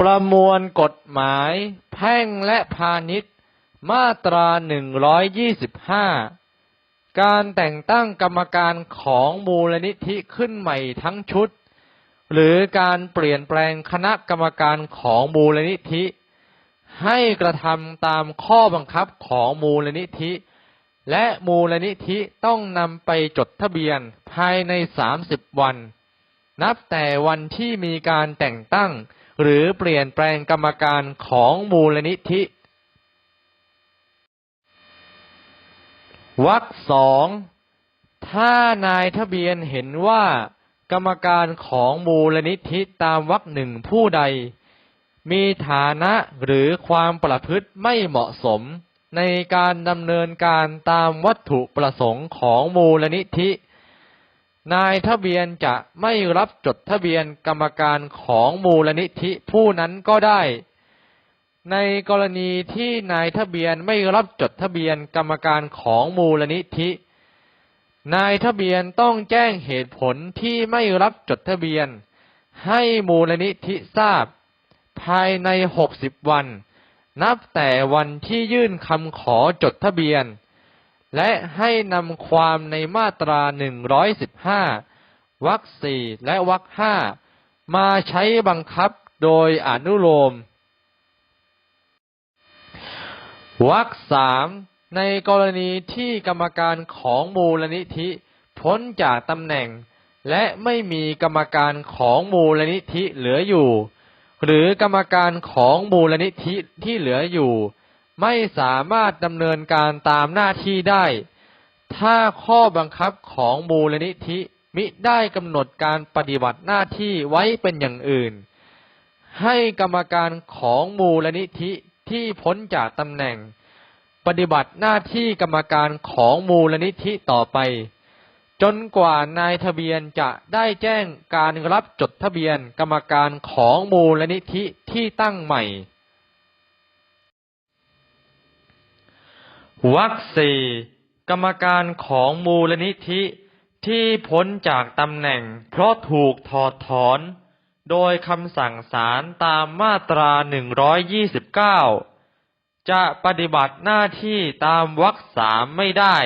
ประมวลกฎหมาย แพ่งและพาณิชย์ มาตรา125การแต่งตั้งกรรมการของมูลนิธิขึ้นใหม่ทั้งชุด หรือการเปลี่ยนแปลงคณะกรรมการของมูลนิธิ ให้กระทำตามข้อบังคับของมูลนิธิ และมูลนิธิต้องนำไปจดทะเบียนภายใน30วัน นับแต่วันที่มีการแต่งตั้ง หรือเปลี่ยนแปลงกรรมการของมูลนิธิวรรคสองถ้านายทะเบียนเห็นว่ากรรมการของมูลนิธิตามวรรคหนึ่งผู้ใด มีฐานะหรือความประพฤติไม่เหมาะสมในการดำเนินการตามวัตถุประสงค์ของมูลนิธิ นายทะเบียนจะไม่รับจดทะเบียนกรรมการของมูลนิธิผู้นั้นก็ได้ ในกรณีที่นายทะเบียนไม่รับจดทะเบียนกรรมการของมูลนิธิ นายทะเบียนต้องแจ้งเหตุผลที่ไม่รับจดทะเบียน ให้มูลนิธิทราบ ภายใน60วัน นับแต่วันที่ยื่นคำขอจดทะเบียน และให้นำความในมาตรา115วรรคสี่และวรรคห้ามาใช้บังคับโดยอนุโลมวรรคสามในกรณีที่กรรมการของมูลนิธิพ้นจากตำแหน่ง และไม่มีกรรมการของมูลนิธิเหลืออยู่ หรือกรรมการของมูลนิธิที่เหลืออยู่ ไม่สามารถดำเนินการตามหน้าที่ได้ ถ้าข้อบังคับของมูลนิธิมิได้กำหนดการปฏิบัติหน้าที่ไว้เป็นอย่างอื่น ให้กรรมการของมูลนิธิที่พ้นจากตำแหน่ง ปฏิบัติหน้าที่กรรมการของมูลนิธิต่อไป จนกว่านายทะเบียนจะได้แจ้งการรับจดทะเบียนกรรมการของมูลนิธิที่ตั้งใหม่ วรรคสี่กรรมการของมูลนิธิที่พ้นจากตำแหน่ง เพราะถูกถอดถอน โดยคำสั่งศาลตามมาตรา 129 จะปฏิบัติหน้าที่ตามวรรคสามไม่ได้